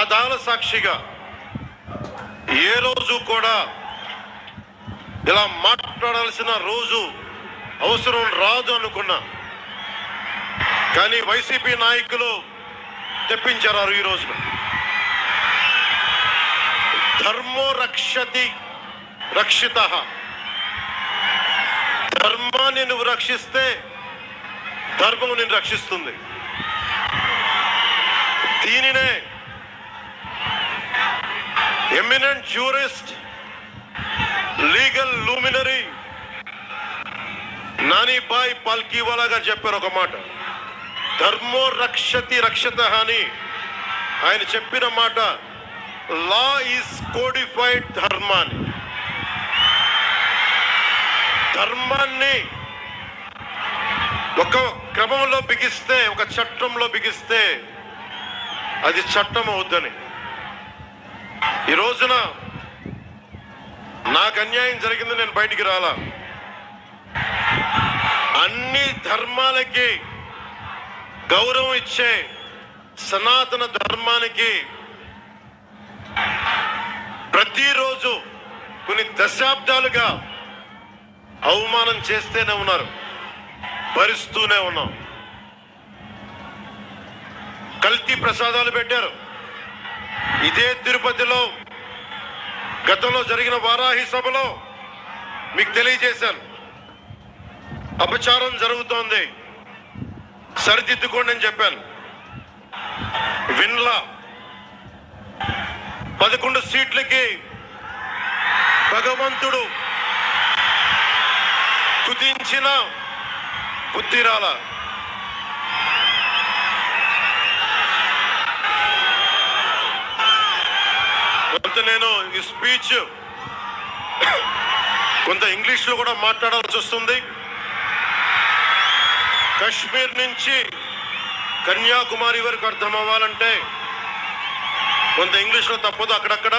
పాదాల సాక్షిగా ఏ రోజు కూడా ఇలా మాట్లాడాల్సిన రోజు అవసరం రాదు అనుకున్నా. కానీ వైసీపీ నాయకులు తెప్పించారు ఈ రోజున. ధర్మో రక్షతి రక్షిత. ధర్మాన్ని నువ్వు రక్షిస్తే ధర్మం నిన్ను రక్షిస్తుంది. దీనినే eminent jurist legal luminary Nanibhai Palkhivala గారు చెప్పారు ఒక మాట. ధర్మో రక్షతి రక్షత అని ఆయన చెప్పిన మాట లా ఈస్ కోడిఫైడ్ ధర్మాన్ని. ధర్మాన్ని ఒక క్రమంలో బిగిస్తే ఒక చట్టంలో బిగిస్తే అది చట్టం అవుద్దని. ఈ రోజున నాకు అన్యాయం జరిగింది నేను బయటికి రాలా. అన్ని ధర్మాలకి గౌరవం ఇచ్చే సనాతన ధర్మానికి ప్రతిరోజు కొన్ని దశాబ్దాలుగా అవమానం చేస్తూనే ఉన్నారు భరిస్తూనే ఉన్నాం. కల్తీ ప్రసాదాలు పెట్టారు. ఇదే తిరుపతిలో గతంలో జరిగిన వారాహి సభలో మీకు తెలియజేశాను. అపచారం జరుగుతోంది. సరిదిద్దుకోండి అని చెప్పాను. విన్లా పదకొండు సీట్లకి భగవంతుడు కుదించిన బుద్ధిరాల నేను ఈ స్పీచ్ కొంత ఇంగ్లీష్లో కూడా మాట్లాడాల్సి వస్తుంది. కశ్మీర్ నుంచి కన్యాకుమారి వరకు అర్థం అవ్వాలంటే కొంత ఇంగ్లీష్లో తప్పదు అక్కడక్కడ.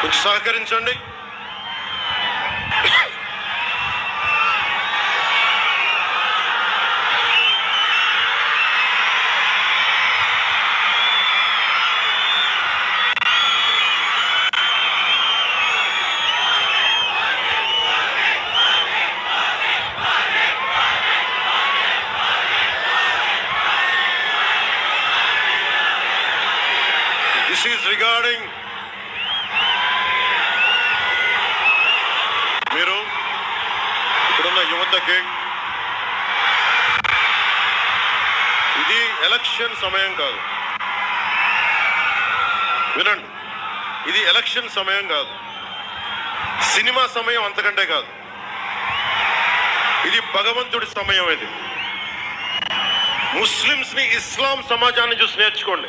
కొంచెం సహకరించండి. దిస్ రిగార్డింగ్ మీరు ఇక్కడున్న యువతకి. ఇది ఎలక్షన్ సమయం కాదు. వినండి. ఇది ఎలక్షన్ సమయం కాదు. సినిమా సమయం అంతకంటే కాదు. ఇది భగవంతుడి సమయం ఇది. ముస్లిమ్స్ని ఇస్లాం సమాజాన్ని చూసి నేర్చుకోండి.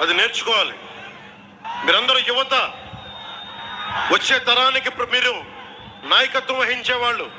అది నేర్చుకోవాలి. మీరందరూ యువత వచ్చే తరానికి మీరు నాయకత్వం వహించే వాళ్ళు